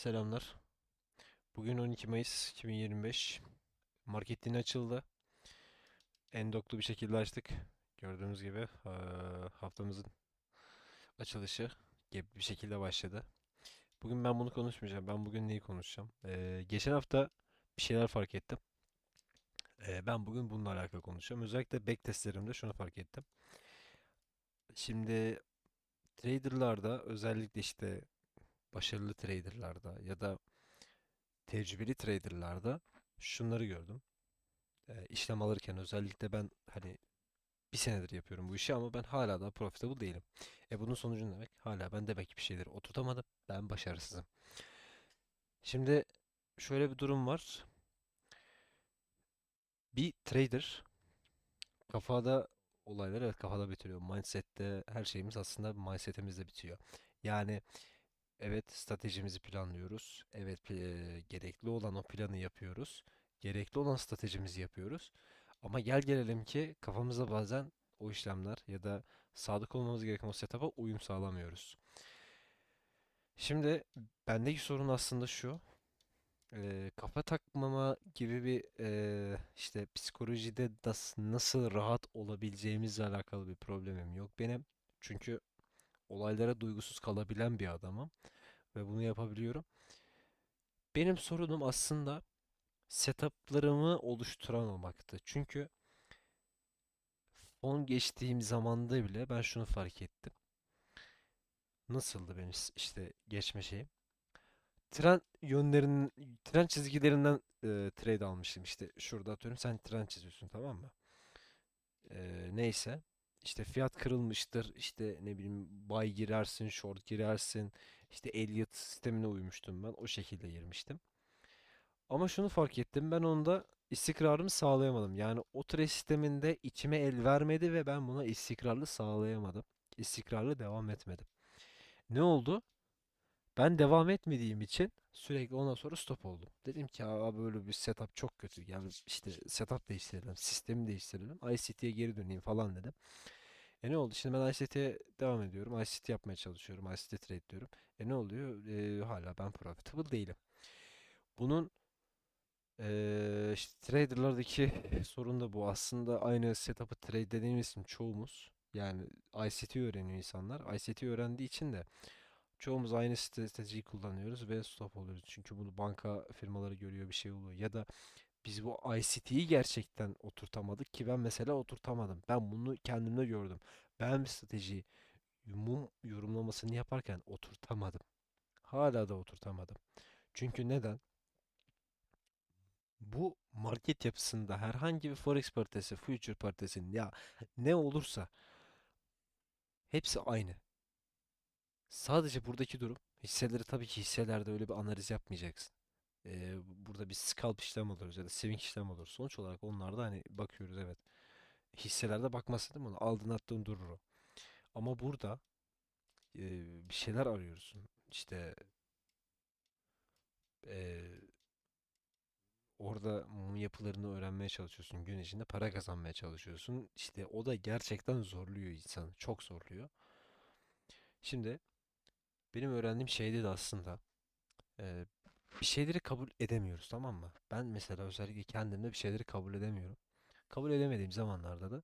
Selamlar. Bugün 12 Mayıs 2025. Market yine açıldı. Endoklu bir şekilde açtık. Gördüğünüz gibi haftamızın açılışı bir şekilde başladı. Bugün ben bunu konuşmayacağım. Ben bugün neyi konuşacağım? Eee, geçen hafta bir şeyler fark ettim. Eee, ben bugün bununla alakalı konuşacağım. Özellikle backtestlerimde şunu fark ettim. Şimdi traderlarda özellikle işte başarılı traderlarda ya da tecrübeli traderlarda şunları gördüm. Ee, işlem alırken özellikle ben hani bir senedir yapıyorum bu işi ama ben hala da profitable değilim. E bunun sonucu ne demek? Hala ben demek ki bir şeyleri oturtamadım. Ben başarısızım. Şimdi şöyle bir durum var. Bir trader kafada olaylar evet kafada bitiriyor. Mindset'te her şeyimiz aslında mindset'imizde bitiyor. Yani Evet, stratejimizi planlıyoruz. Evet, eee, gerekli olan o planı yapıyoruz. Gerekli olan stratejimizi yapıyoruz. Ama gel gelelim ki kafamızda bazen o işlemler ya da sadık olmamız gereken o setup'a uyum sağlamıyoruz. Şimdi bendeki sorun aslında şu. eee, kafa takmama gibi bir eee, işte psikolojide nasıl, nasıl rahat olabileceğimizle alakalı bir problemim yok benim. Çünkü olaylara duygusuz kalabilen bir adamım ve bunu yapabiliyorum. Benim sorunum aslında setuplarımı oluşturamamaktı. Çünkü fon geçtiğim zamanda bile ben şunu fark ettim. Nasıldı benim işte geçme şeyim? Tren yönlerinin, tren çizgilerinden e, trade almıştım işte. Şurada atıyorum sen tren çiziyorsun tamam mı? E, neyse. İşte fiyat kırılmıştır. İşte ne bileyim buy girersin, short girersin. İşte Elliott sistemine uymuştum ben. O şekilde girmiştim. Ama şunu fark ettim. Ben onda istikrarımı sağlayamadım. Yani o trade sisteminde içime el vermedi ve ben buna istikrarlı sağlayamadım. İstikrarlı devam etmedim. Ne oldu? Ben devam etmediğim için sürekli ondan sonra stop oldum. Dedim ki abi böyle bir setup çok kötü. Yani işte setup değiştirelim, sistemi değiştirelim. ICT'ye geri döneyim falan dedim. E ne oldu? Şimdi ben ICT'ye devam ediyorum. ICT yapmaya çalışıyorum. ICT trade diyorum. E ne oluyor? E, hala ben profitable değilim. Bunun Eee işte traderlardaki sorun da bu. Aslında aynı setup'ı trade dediğimiz için çoğumuz yani ICT öğreniyor insanlar. ICT öğrendiği için de çoğumuz aynı stratejiyi kullanıyoruz ve stop oluyoruz. Çünkü bunu banka firmaları görüyor bir şey oluyor. Ya da biz bu ICT'yi gerçekten oturtamadık ki ben mesela oturtamadım. Ben bunu kendimde gördüm. Ben bir strateji mum yorumlamasını yaparken oturtamadım. Hala da oturtamadım. Çünkü neden? Bu market yapısında herhangi bir forex paritesi, future paritesi ya ne olursa hepsi aynı. Sadece buradaki durum hisseleri tabii ki hisselerde öyle bir analiz yapmayacaksın. Ee, burada bir scalp işlem alıyoruz ya da swing işlem alıyoruz. Sonuç olarak onlarda hani bakıyoruz evet. Hisselerde bakmasın değil mi? Aldın attığın durur o. Ama burada e, bir şeyler arıyorsun. İşte e, Orada mum yapılarını öğrenmeye çalışıyorsun. Gün içinde para kazanmaya çalışıyorsun. İşte o da gerçekten zorluyor insanı. Çok zorluyor. Şimdi benim öğrendiğim şeyde de aslında e, bir şeyleri kabul edemiyoruz tamam mı? Ben mesela özellikle kendimde bir şeyleri kabul edemiyorum. Kabul edemediğim zamanlarda da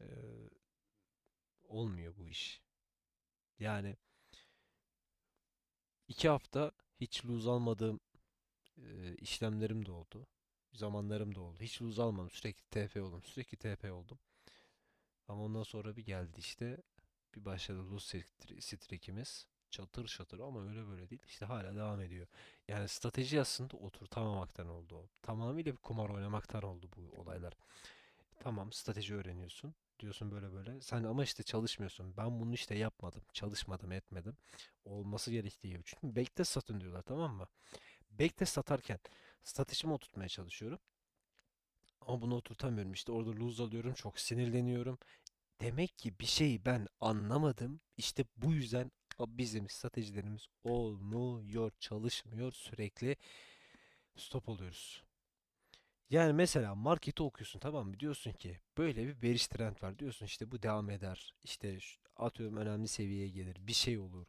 e, olmuyor bu iş. Yani iki hafta hiç lose almadığım e, işlemlerim de oldu. Zamanlarım da oldu. Hiç lose almadım. Sürekli TP oldum. Sürekli TP oldum. Ama ondan sonra bir geldi işte. Bir başladı lose streak- streak'imiz. Çatır çatır ama öyle böyle değil. İşte hala devam ediyor. Yani strateji aslında oturtamamaktan oldu. Tamamıyla bir kumar oynamaktan oldu bu olaylar. Tamam strateji öğreniyorsun. Diyorsun böyle böyle. Sen ama işte çalışmıyorsun. Ben bunu işte yapmadım. Çalışmadım, etmedim. Olması gerektiği. Çünkü backtest satın diyorlar tamam mı? Backtest satarken stratejimi oturtmaya çalışıyorum. Ama bunu oturtamıyorum. İşte orada lose alıyorum. Çok sinirleniyorum. Demek ki bir şeyi ben anlamadım. İşte bu yüzden bizim stratejilerimiz olmuyor, çalışmıyor. Sürekli stop oluyoruz. Yani mesela marketi okuyorsun tamam mı? Diyorsun ki böyle bir bearish trend var. Diyorsun işte bu devam eder. İşte atıyorum önemli seviyeye gelir. Bir şey olur.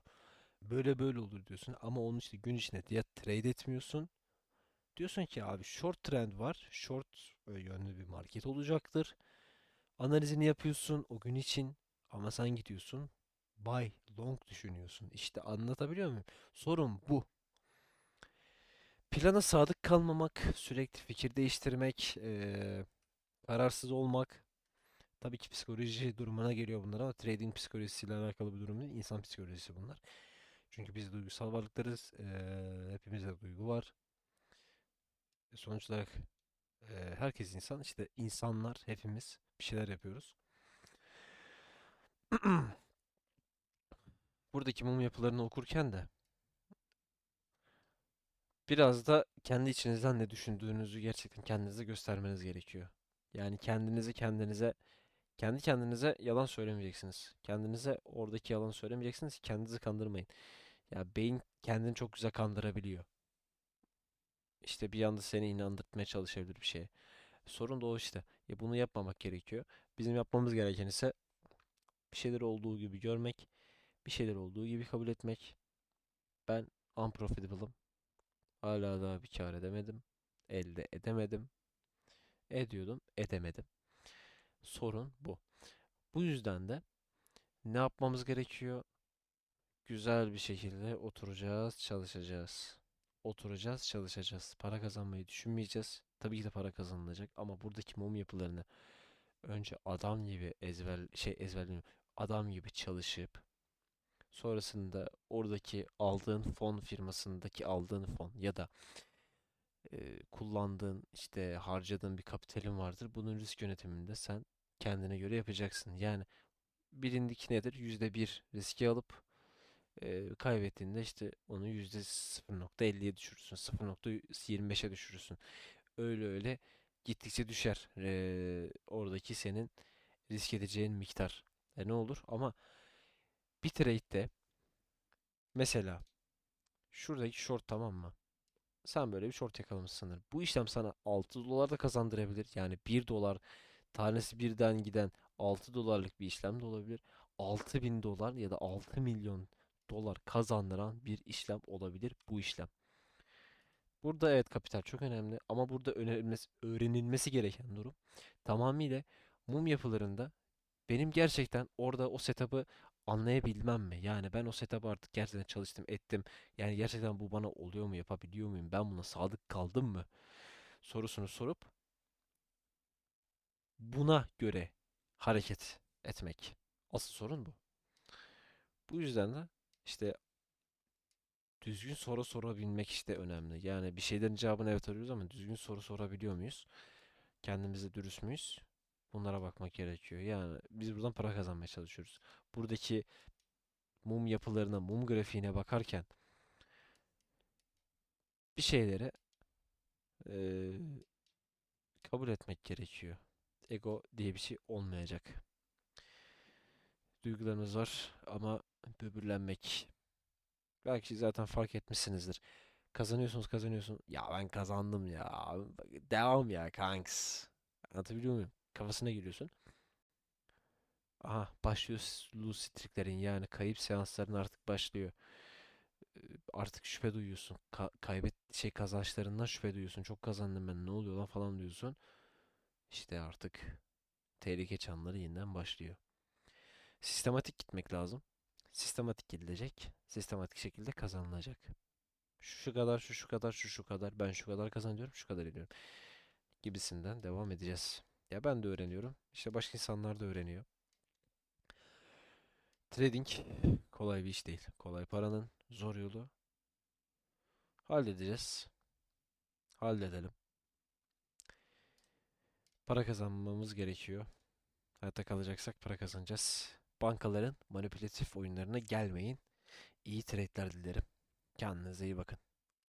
Böyle böyle olur diyorsun ama onun işte gün içinde ya trade etmiyorsun. Diyorsun ki abi short trend var. Short e, yönlü bir market olacaktır. Analizini yapıyorsun o gün için ama sen gidiyorsun buy long düşünüyorsun. İşte anlatabiliyor muyum? Sorun bu. Plana sadık kalmamak, sürekli fikir değiştirmek, eee, kararsız olmak. Tabii ki psikoloji durumuna geliyor bunlar ama trading psikolojisiyle alakalı bir durum değil. İnsan psikolojisi bunlar. Çünkü biz duygusal varlıklarız. Eee hepimizde duygu var. E, Sonuç olarak eee, herkes insan. İşte insanlar hepimiz bir şeyler yapıyoruz. Buradaki mum yapılarını okurken de biraz da kendi içinizden ne düşündüğünüzü gerçekten kendinize göstermeniz gerekiyor. Yani kendinizi kendinize kendi kendinize yalan söylemeyeceksiniz. Kendinize oradaki yalan söylemeyeceksiniz ki kendinizi kandırmayın. Ya beyin kendini çok güzel kandırabiliyor. İşte bir anda seni inandırtmaya çalışabilir bir şeye. Sorun da o işte. Ya bunu yapmamak gerekiyor. Bizim yapmamız gereken ise bir şeyler olduğu gibi görmek, bir şeyler olduğu gibi kabul etmek. Ben unprofitable'ım. Hala daha bir kar edemedim. Elde edemedim. Ediyordum, edemedim. Sorun bu. Bu yüzden de ne yapmamız gerekiyor? Güzel bir şekilde oturacağız, çalışacağız. Oturacağız, çalışacağız. Para kazanmayı düşünmeyeceğiz. Tabii ki de para kazanılacak ama buradaki mum yapılarını önce adam gibi ezber şey ezberlemiyorum. Adam gibi çalışıp sonrasında oradaki aldığın fon firmasındaki aldığın fon ya da e, kullandığın işte harcadığın bir kapitalin vardır. Bunun risk yönetiminde sen kendine göre yapacaksın. Yani birindeki nedir? Yüzde bir riski alıp e, kaybettiğinde işte onu yüzde 0.50'ye düşürürsün. 0.25'e düşürürsün. Öyle öyle gittikçe düşer. E, oradaki senin risk edeceğin miktar. E ne olur? Ama bir trade'de mesela şuradaki short tamam mı? Sen böyle bir short yakalamışsındır. Bu işlem sana 6 dolar da kazandırabilir. Yani bir dolar tanesi birden giden 6 dolarlık bir işlem de olabilir. 6000 dolar ya da 6 milyon dolar kazandıran bir işlem olabilir bu işlem. Burada evet kapital çok önemli ama burada öğrenilmesi, öğrenilmesi gereken durum tamamıyla mum yapılarında benim gerçekten orada o setup'ı anlayabilmem mi? Yani ben o setup'ı artık gerçekten çalıştım, ettim. Yani gerçekten bu bana oluyor mu, yapabiliyor muyum? Ben buna sadık kaldım mı? Sorusunu sorup buna göre hareket etmek. Asıl sorun bu. Bu yüzden de işte düzgün soru sorabilmek işte önemli. Yani bir şeylerin cevabını evet arıyoruz ama düzgün soru sorabiliyor muyuz? Kendimize dürüst müyüz? Bunlara bakmak gerekiyor. Yani biz buradan para kazanmaya çalışıyoruz. Buradaki mum yapılarına, mum grafiğine bakarken bir şeyleri eee, kabul etmek gerekiyor. Ego diye bir şey olmayacak. Duygularımız var ama böbürlenmek. Belki zaten fark etmişsinizdir. Kazanıyorsunuz, kazanıyorsun. Ya ben kazandım ya. Devam ya kanks. Anlatabiliyor muyum? Kafasına giriyorsun. Aha başlıyor lose streaklerin yani kayıp seansların artık başlıyor. Artık şüphe duyuyorsun. Ka- kaybet şey kazançlarından şüphe duyuyorsun. Çok kazandım ben ne oluyor lan falan diyorsun. İşte artık tehlike çanları yeniden başlıyor. Sistematik gitmek lazım. Sistematik gidilecek. Sistematik şekilde kazanılacak. Şu kadar, şu şu kadar, şu şu kadar. Ben şu kadar kazanıyorum, şu kadar ediyorum. Gibisinden devam edeceğiz. Ya ben de öğreniyorum. İşte başka insanlar da öğreniyor. Trading kolay bir iş değil. Kolay paranın zor yolu. Halledeceğiz. Halledelim. Para kazanmamız gerekiyor. Hayatta kalacaksak para kazanacağız. Bankaların manipülatif oyunlarına gelmeyin. İyi trade'ler dilerim. Kendinize iyi bakın.